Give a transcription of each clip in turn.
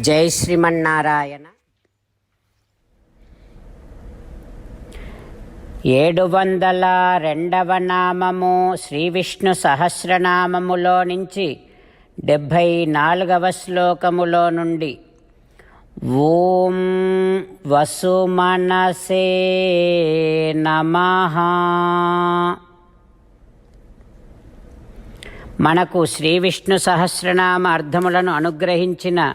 జై శ్రీమన్నారాయణ. ఏడు వందల రెండవ నామము శ్రీ విష్ణు సహస్రనామములో నుంచి డెబ్భై నాలుగవ శ్లోకములో నుండి ఓం వసుమనసే నమ. మనకు శ్రీ విష్ణు సహస్రనామ అర్థములను అనుగ్రహించిన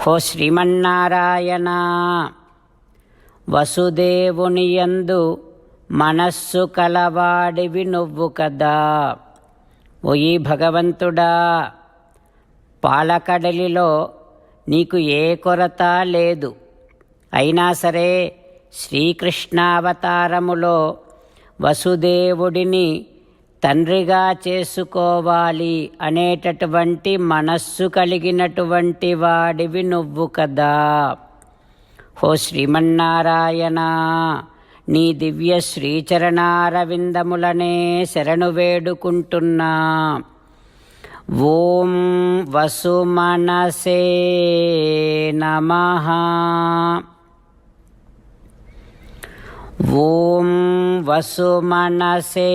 హో శ్రీమన్నారాయణ. వసుదేవుని యందు మనస్సు కలవాడివి నువ్వు కదా. ఓయి భగవంతుడా పాలకడలిలో నీకు ఏ కొరత లేదు. అయినా సరే శ్రీకృష్ణావతారములో వసుదేవుడిని తండ్రిగా చేసుకోవాలి అనేటటువంటి మనస్సు కలిగినటువంటి వాడివి నువ్వు కదా. ఓ శ్రీమన్నారాయణ నీ దివ్య శ్రీచరణారవిందములనే శరణు వేడుకుంటున్నా. ఓం వసుమనసే నమహా ఓం వసుమనసే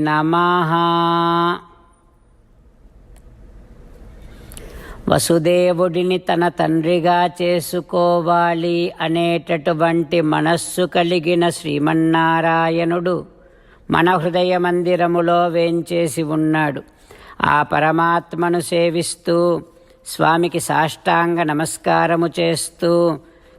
నమః. వసుదేవుడిని తన తండ్రిగా చేసుకోవాలి అనేటటువంటి మనస్సు కలిగిన శ్రీమన్నారాయణుడు మన హృదయ మందిరములో వేంచేసి ఉన్నాడు. ఆ పరమాత్మను సేవిస్తూ స్వామికి సాష్టాంగ నమస్కారము చేస్తూ